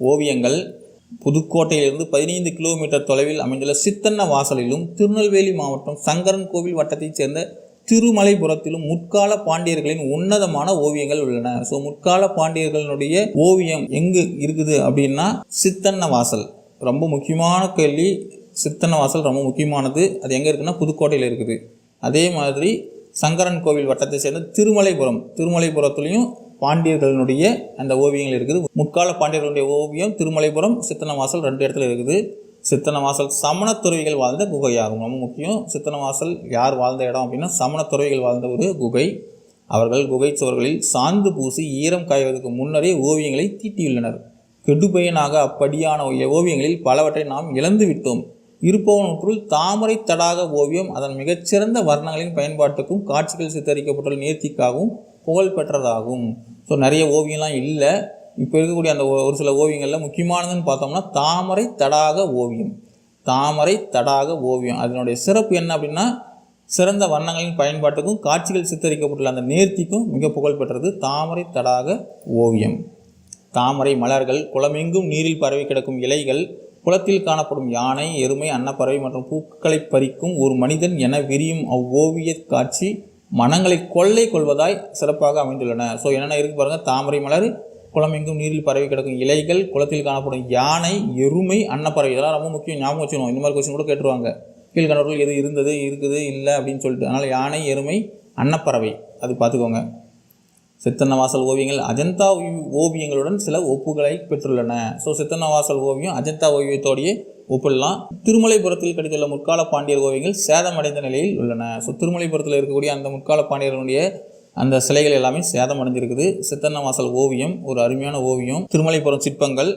ஓவியங்கள் புதுக்கோட்டையிலிருந்து பதினைந்து கிலோமீட்டர் தொலைவில் அமைந்துள்ள சித்தன்ன வாசலிலும் திருநெல்வேலி மாவட்டம் சங்கரன் கோவில் வட்டத்தைச் சேர்ந்த திருமலைபுரத்திலும் முற்கால பாண்டியர்களின் உன்னதமான ஓவியங்கள் உள்ளன. ஸோ முற்கால பாண்டியர்களுடைய ஓவியம் எங்கு இருக்குது அப்படின்னா சித்தன்ன வாசல். ரொம்ப முக்கியமான கேள்வி. சித்தன்ன வாசல் ரொம்ப முக்கியமானது. அது எங்கே இருக்குன்னா புதுக்கோட்டையில் இருக்குது. அதே மாதிரி சங்கரன் கோவில் வட்டத்தை சேர்ந்த திருமலைபுரம். திருமலைபுரத்துலேயும் பாண்டியர்களுடைய அந்த ஓவியங்கள் இருக்குது. முற்கால பாண்டியர்களுடைய ஓவியம் திருமலைபுரம் சித்தனவாசல் ரெண்டு இடத்துல இருக்குது. சித்தனவாசல் சமண துறவிகள் வாழ்ந்த குகையாகும். ரொம்ப முக்கியம். சித்தனவாசல் யார் வாழ்ந்த இடம் அப்படின்னா சமண துறவிகள் வாழ்ந்த ஒரு குகை. அவர்கள் குகை சுவர்களில் சாந்து பூசி ஈரம் காய்வதற்கு முன்னரே ஓவியங்களை தீட்டியுள்ளனர். கெடுபயனாக அப்படியான ஓவியங்களில் பலவற்றை நாம் இழந்து விட்டோம். இருப்பவனுக்குள் தாமரை தடாக ஓவியம் அதன் மிகச்சிறந்த வர்ணங்களின் பயன்பாட்டுக்கும் காட்சிகள் சித்தரிக்கப்பட்டுள்ள நேர்த்திக்காகவும் புகழ் பெற்றதாகும் ஸோ நிறைய ஓவியம்லாம் இல்லை. இப்போ இருக்கக்கூடிய அந்த ஒரு சில ஓவியங்களில் முக்கியமானதுன்னு பார்த்தோம்னா தாமரை தடாக ஓவியம். தாமரை தடாக ஓவியம். அதனுடைய சிறப்பு என்ன அப்படின்னா சிறந்த வண்ணங்களின் பயன்பாட்டுக்கும் காட்சிகள் சித்தரிக்கப்பட்டுள்ள அந்த நேர்த்திக்கும் மிக புகழ் பெற்றது தாமரை தடாக ஓவியம். தாமரை மலர்கள் குளமெங்கும் நீரில் பரவி கிடக்கும் இலைகள் குளத்தில் காணப்படும் யானை எருமை அன்னப்பறவை மற்றும் பூக்களை பறிக்கும் ஒரு மனிதன் என விரியும் அவ்வோவிய காட்சி மனங்களை கொள்ளை கொள்வதாய் சிறப்பாக அமைந்துள்ளன. ஸோ என்னென்ன இருக்கு பாருங்கள் தாமரை மலர் குளமெங்கும் நீரில் பரவி கிடக்கும் இலைகள் குளத்தில் காணப்படும் யானை எருமை அன்னப்பறவை இதெல்லாம் ரொம்ப முக்கியம் ஞாபகம் வச்சுக்கணும். இந்த மாதிரி கொஸ்டின் கூட கேட்டுருவாங்க. கீழ்கணவர்கள் எது இருந்தது இருக்குது இல்லை அப்படின்னு சொல்லிட்டு. அதனால் யானை எருமை அன்னப்பறவை. அது பார்த்துக்கோங்க. சித்தன்னவாசல் ஓவியங்கள் அஜந்தா ஓவியங்களுடன் சில ஒப்புகளை பெற்றுள்ளன. ஸோ சித்தன்னவாசல் ஓவியம் அஜந்தா ஓவியத்தோடையே ஒப்பிடலாம். திருமலைபுரத்தில் கிடைத்துள்ள முற்கால பாண்டியர் ஓவியங்கள் சேதமடைந்த நிலையில் உள்ளன. ஸோ திருமலைபுரத்தில் இருக்கக்கூடிய அந்த முற்கால பாண்டியர்களுடைய அந்த சிலைகள் எல்லாமே சேதமடைஞ்சிருக்குது. சித்தன்னவாசல் ஓவியம் ஒரு அருமையான ஓவியம். திருமலைபுரம் சிற்பங்கள்